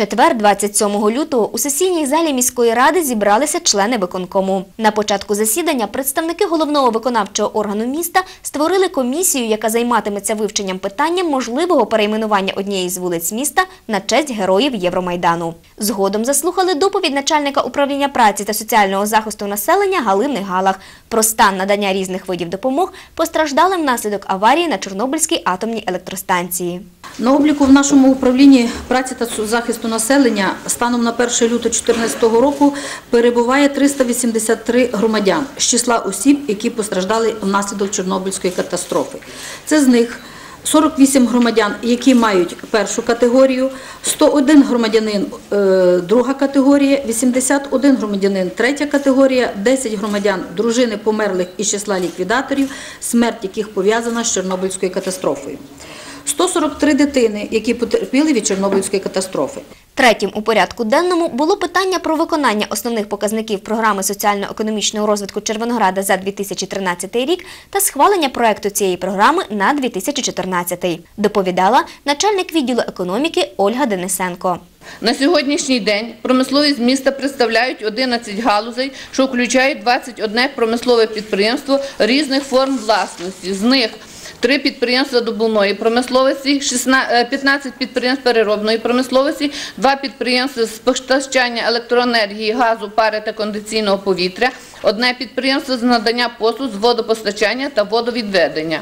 четвер, 27 лютого, у сесійній залі міської ради зібралися члени виконкому. На початку засідання представники головного виконавчого органу міста створили комісію, яка займатиметься вивченням питання можливого перейменування однієї з вулиць міста на честь героїв Євромайдану. Згодом заслухали доповідь начальника управління праці та соціального захисту населення Галини Галах про стан надання різних видів допомог постраждалим внаслідок аварії на Чорнобильській атомній електростанції. На обліку в нашому управлінні праці та захисту населення станом на 1 лютого 2014 року перебуває 383 громадян з числа осіб, які постраждали внаслідок Чорнобильської катастрофи. Це з них 48 громадян, які мають першу категорію, 101 громадянин е, друга категорія, 81 громадянин третя категорія, 10 громадян дружини померлих із числа ліквідаторів, смерть яких пов'язана з Чорнобильською катастрофою. 143 дитини, які потерпіли від Чорнобильської катастрофи. Третім у порядку денному було питання про виконання основних показників програми соціально-економічного розвитку Червонограда за 2013 рік та схвалення проекту цієї програми на 2014. Доповідала начальник відділу економіки Ольга Денисенко. На сьогоднішній день промисловість міста представляють 11 галузей, що включають 21 промислове підприємство різних форм власності. З них Три підприємства добувної промисловості, 16 15 підприємств переробної промисловості, два підприємства з постачання електроенергії, газу, пари та кондиційного повітря, одне підприємство з надання послуг з водопостачання та водовідведення.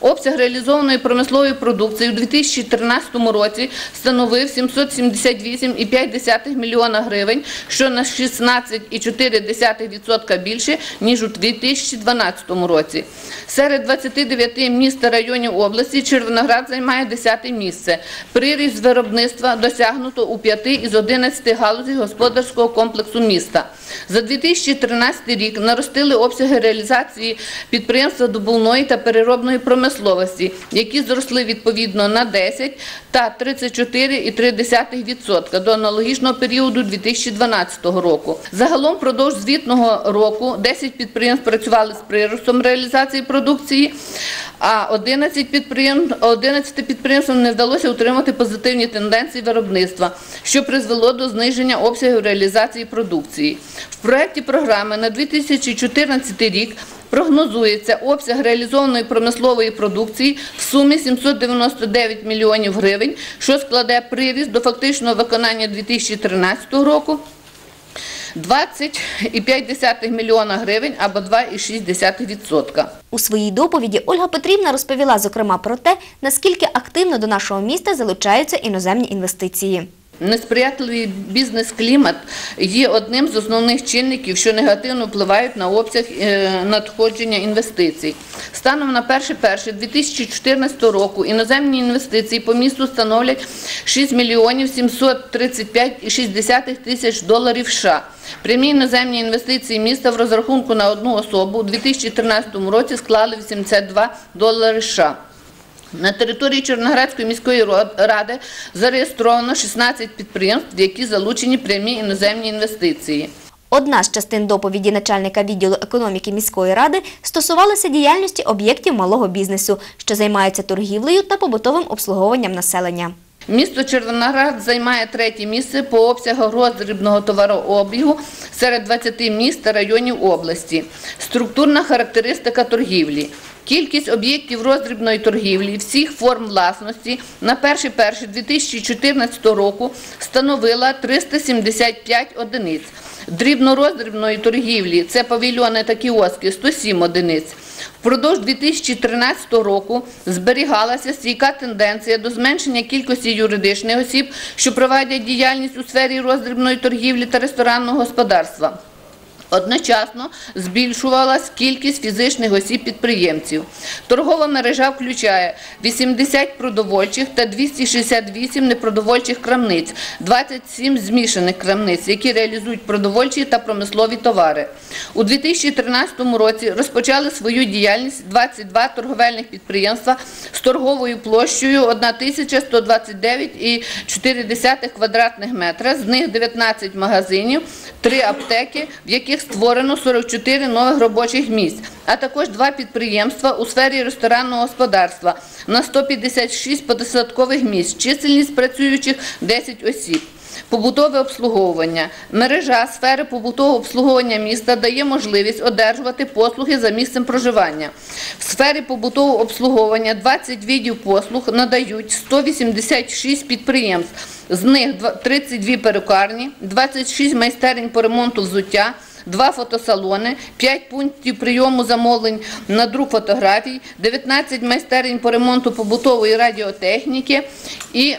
Обсяг реалізованої промислової продукції у 2013 році становив 778,5 мільйона гривень, що на 16,4% більше, ніж у 2012 році. Серед 29 міст та районів області Червоноград займає 10 місце. Приріст виробництва досягнуто у 5 із 11 галузей господарського комплексу міста. За 2013 рік наростили обсяги реалізації підприємства добувної та переробної промисловості, які зросли відповідно на 10 та 34,3% до аналогічного періоду 2012 року. Загалом впродовж звітного року 10 підприємств працювали з приростом реалізації продукції, а 11 підприємств 11 підприємствам не вдалося утримати позитивні тенденції виробництва, що призвело до зниження обсягів реалізації продукції. В проєкті програми на 2014 рік прогнозується обсяг реалізованої промислової продукції в сумі 799 мільйонів гривень, що складе приріст до фактичного виконання 2013 року 20,5 мільйона гривень або 2,6%. У своїй доповіді Ольга Петрівна розповіла зокрема про те, наскільки активно до нашого міста залучаються іноземні інвестиції. Несприятливий бізнес-клімат є одним з основних чинників, що негативно впливають на обсяг е, надходження інвестицій. Станом на 1.1.2014 року іноземні інвестиції по місту становлять 6 мільйонів 735,6 тисяч доларів США. Прямі іноземні інвестиції міста в розрахунку на одну особу у 2013 році склали 82 долари США. На території Чорноградської міської ради зареєстровано 16 підприємств, в які залучені прямі іноземні інвестиції. Одна з частин доповіді начальника відділу економіки міської ради стосувалася діяльності об'єктів малого бізнесу, що займаються торгівлею та побутовим обслуговуванням населення. Місто Червоноград займає третє місце по обсягу роздрібного товарообігу серед 20 міст та районів області. Структурна характеристика торгівлі. Кількість об'єктів роздрібної торгівлі всіх форм власності на 1.1.2014 року становила 375 одиниць. Дрібнороздрібної торгівлі це павільйони та кіоски 107 одиниць. Впродовж 2013 року зберігалася стійка тенденція до зменшення кількості юридичних осіб, що проводять діяльність у сфері роздрібної торгівлі та ресторанного господарства. Одночасно збільшувалась кількість фізичних осіб-підприємців. Торгова мережа включає 80 продовольчих та 268 непродовольчих крамниць, 27 змішаних крамниць, які реалізують продовольчі та промислові товари. У 2013 році розпочали свою діяльність 22 торговельних підприємства з торговою площею 1129,4 квадратних метра, з них 19 магазинів, 3 аптеки, в яких яких створено 44 нових робочих місць, а також два підприємства у сфері ресторанного господарства на 156 посадкових місць, чисельність працюючих 10 осіб. Побутове обслуговування. Мережа сфери побутового обслуговування міста дає можливість одержувати послуги за місцем проживання. В сфері побутового обслуговування 20 видів послуг надають 186 підприємств. З них два- 32 перукарні, 26 майстерень по ремонту взуття, Два фотосалони, 5 пунктів прийому замовлень на друк фотографій, 19 майстерень по ремонту побутової радіотехніки і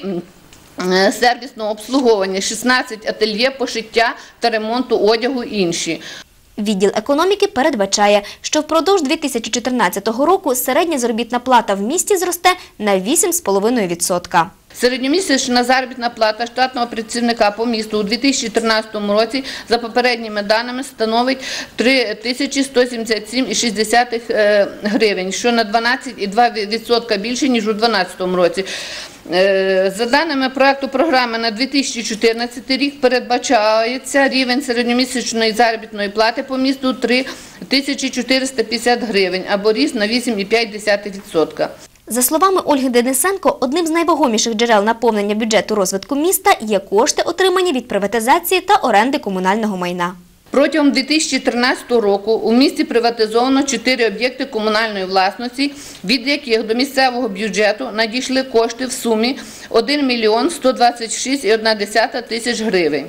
е, сервісного обслуговування, 16 ательє пошиття та ремонту одягу інші. Відділ економіки передбачає, що впродовж 2014 року середня заробітна плата в місті зросте на 8,5%. Середньомісячна заробітна плата штатного працівника по місту у 2013 році за попередніми даними становить 3177,6 е, гривень, що на 12,2% більше, ніж у 2012 році. Е, За даними проекту програми на 2014 рік передбачається рівень середньомісячної заробітної плати по місту 3450 гривень або ріст на 8,5%. За словами Ольги Денисенко, одним з найвагоміших джерел наповнення бюджету розвитку міста є кошти, отримані від приватизації та оренди комунального майна. Протягом 2013 року у місті приватизовано 4 об'єкти комунальної власності, від яких до місцевого бюджету надійшли кошти в сумі 1 мільйон 126,1 тисяч гривень.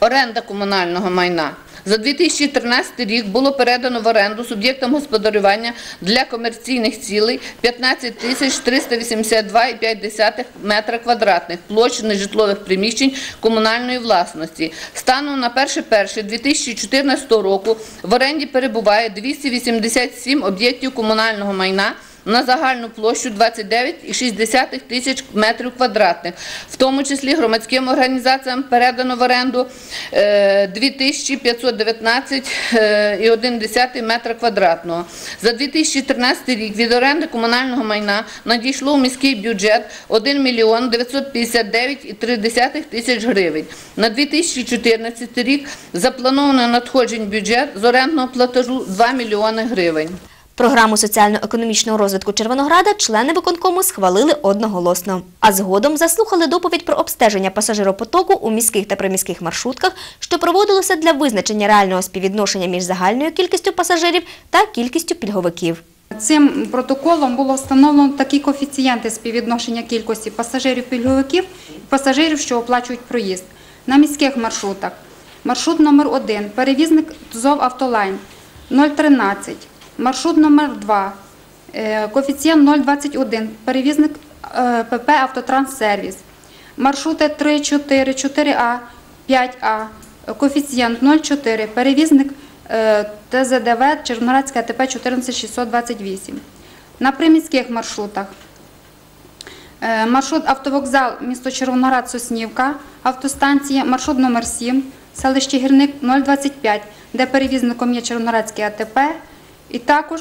Оренда комунального майна. За 2013 рік було передано в оренду суб'єктам господарювання для комерційних цілей 15 тисяч 382,5 метра квадратних площ нежитлових приміщень комунальної власності. Станом на 1.1.2014 року в оренді перебуває 287 об'єктів комунального майна на загальну площу 29,6 тисяч метрів квадратних. В тому числі громадським організаціям передано в оренду е, 2519,1 метра квадратного. За 2013 рік від оренди комунального майна надійшло у міський бюджет 1 мільйон 959,3 тисяч гривень. На 2014 рік заплановано надходжень бюджет з орендного платежу 2 мільйони гривень. Програму соціально-економічного розвитку Червонограда члени виконкому схвалили одноголосно. А згодом заслухали доповідь про обстеження пасажиропотоку у міських та приміських маршрутках, що проводилося для визначення реального співвідношення між загальною кількістю пасажирів та кількістю пільговиків. Цим протоколом було встановлено такі коефіцієнти співвідношення кількості пасажирів-пільговиків і пасажирів, що оплачують проїзд. На міських маршрутах. Маршрут номер 1 перевізник ТЗОВ «Автолайн» 0,13. Маршрут номер 2 е, коефіцієнт 0,21. Перевізник е, ПП «Автотранссервіс». Маршрути 3, 4, 4А, 5А, коефіцієнт 0,4, перевізник е, ТЗДВ Червоноградська АТП 14628. На приміських маршрутах маршрут автовокзал місто Червоноград Соснівка, автостанція, маршрут номер 7, селище Гірник 025, де перевізником є Червоноградське АТП. І також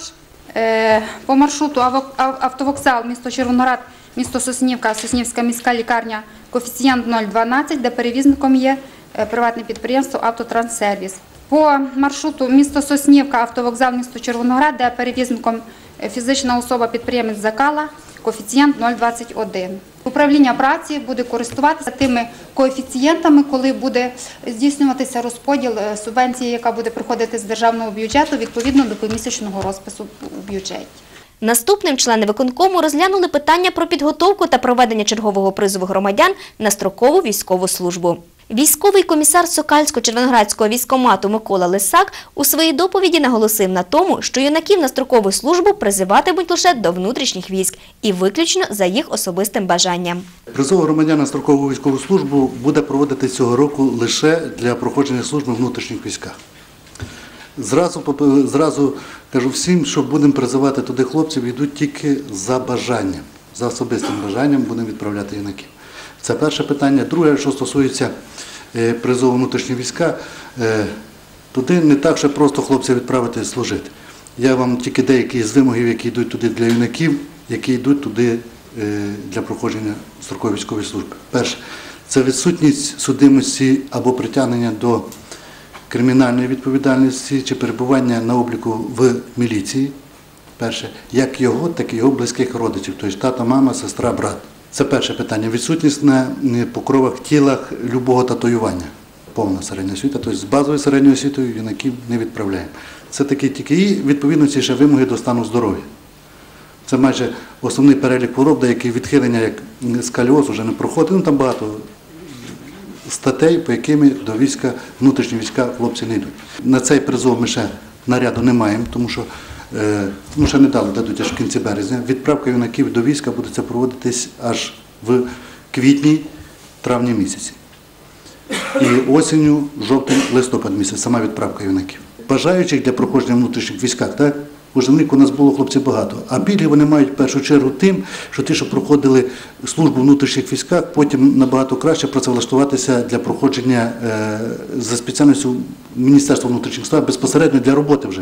е, по маршруту автовокзал місто Червоноград, місто Соснівка, Соснівська міська лікарня, коефіцієнт 012, де перевізником є е, приватне підприємство Автотранссервіс. По маршруту місто Соснівка, автовокзал місто Червоноград, де перевізником е, фізична особа підприємець Закала, коефіцієнт 0,21. Управління праці буде користуватися тими коефіцієнтами, коли буде здійснюватися розподіл е, субвенції, яка буде приходити з державного бюджету відповідно до помісячного розпису у бюджеті. Наступним члени виконкому розглянули питання про підготовку та проведення чергового призову громадян на строкову військову службу. Військовий комісар Сокальсько-Червоноградського військомату Микола Лисак у своїй доповіді наголосив на тому, що юнаків на строкову службу призиватимуть лише до внутрішніх військ і виключно за їх особистим бажанням. Призов громадян на строкову військову службу буде проводити цього року лише для проходження служби внутрішніх військах. Зразу, зразу кажу всім, що будемо призивати туди хлопців, йдуть тільки за бажанням, за особистим бажанням будемо відправляти юнаків. Це перше питання. Друге, що стосується е, призову внутрішні війська, е, туди не так, що просто хлопців відправити служити. Я вам тільки деякі з вимогів, які йдуть туди для юнаків, які йдуть туди е, для проходження строкової військової служби. Перше, це відсутність судимості або притягнення до кримінальної відповідальності чи перебування на обліку в міліції. Перше, як його, так і його близьких родичів, тобто тато, мама, сестра, брат. Це перше питання. Відсутність на е, покровах тілах любого татуювання. Повна середня освіта, тобто з базовою середньою освітою юнаків не відправляємо. Це такі тільки і відповідно ці ще вимоги до стану здоров'я. Це майже основний перелік хвороб, деякі відхилення, як скаліоз, вже не проходить. Ну там багато статей, по якими до війська, внутрішні війська хлопці не йдуть. На цей призов ми ще наряду не маємо, тому що ну, ще не дали, дадуть аж в кінці березня. Відправка юнаків до війська буде проводитись аж в квітні, травні місяці. І осінню, жовтень, листопад місяць, сама відправка юнаків. Бажаючих для проходження в внутрішніх військах, так? У Жемлік у нас було хлопців багато. А пільги вони мають в першу чергу тим, що ті, що проходили службу в внутрішніх військах, потім набагато краще працевлаштуватися для проходження е, за спеціальністю Міністерства внутрішніх справ безпосередньо для роботи вже.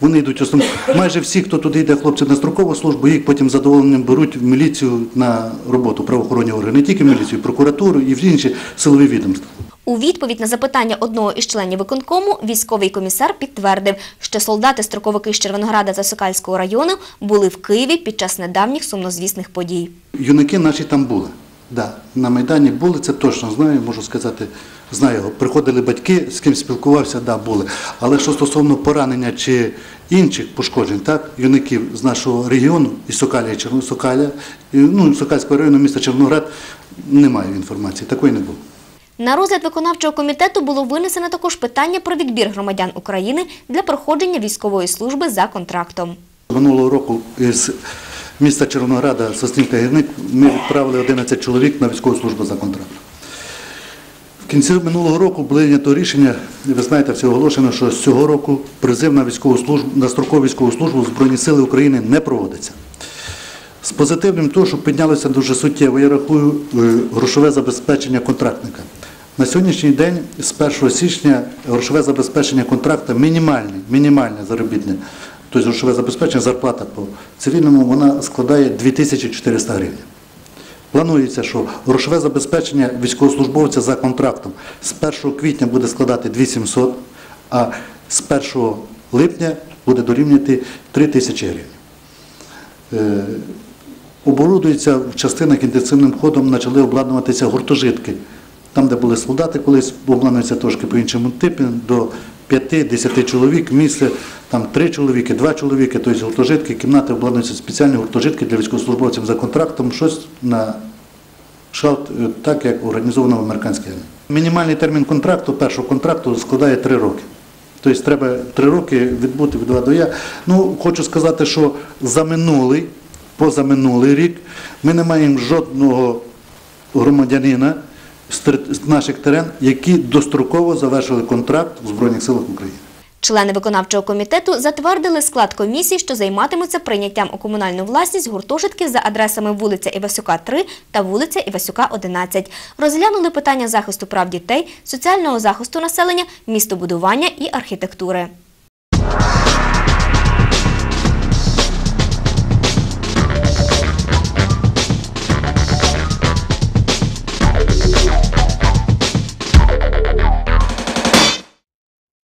Вони йдуть основно. Майже всі, хто туди йде, хлопці на строкову службу, їх потім задоволенням беруть в міліцію на роботу, правоохоронні органи, не тільки в міліцію, прокуратуру і в інші силові відомства. У відповідь на запитання одного із членів виконкому військовий комісар підтвердив, що солдати-строковики з Червонограда та Сокальського району були в Києві під час недавніх сумнозвісних подій. Юнаки наші там були. Да, на Майдані були, це точно знаю, можу сказати, знаю. Приходили батьки, з ким спілкувався, да, були. Але що стосовно поранення чи інших пошкоджень, так, юнаків з нашого регіону, і Сокаля, і Черно- Сокаля, і, ну, Сокальського району, міста Червоноград, немає інформації, такої не було. На розгляд виконавчого комітету було винесено також питання про відбір громадян України для проходження військової служби за контрактом. Минулого року з міста Червонограда, Соснівка Гірник, ми відправили 11 чоловік на військову службу за контрактом. Кінці минулого року прийнято рішення, ви знаєте, все оголошено, що з цього року призив на військову службу, на строкову військову службу Збройні Сили України не проводиться. З позитивним того, що піднялося дуже суттєво, я рахую е, грошове забезпечення контрактника. На сьогоднішній день, з 1 січня, грошове забезпечення контракта мінімальне, мінімальне заробітне, тобто грошове забезпечення, зарплата по цивільному, вона складає 2400 гривень. Планується, що грошове забезпечення військовослужбовця за контрактом з 1 квітня буде складати 2700, а з 1 липня буде дорівнювати 3000 гривень. Оборудується в частинах інтенсивним ходом, почали обладнуватися гуртожитки. Там, де були солдати, колись обладнуються трошки по іншому типу, до 5-10 чоловік, місце, там 3 чоловіки, 2 чоловіки, тобто гуртожитки, кімнати обладнуються спеціальні гуртожитки для військовослужбовців за контрактом, щось на шалт, е, так як організовано в американській армії. Мінімальний термін контракту, першого контракту складає 3 роки. Тобто треба 3 роки відбути від А до Я. Ну, хочу сказати, що за минулий, позаминулий рік ми не маємо жодного громадянина з тер- з наших терен, які достроково завершили контракт в Збройних силах України. Члени виконавчого комітету затвердили склад комісії, що займатимуться прийняттям у комунальну власність гуртожитків за адресами вулиця Івасюка 3 та вулиця Івасюка 11. Розглянули питання захисту прав дітей, соціального захисту населення, містобудування і архітектури.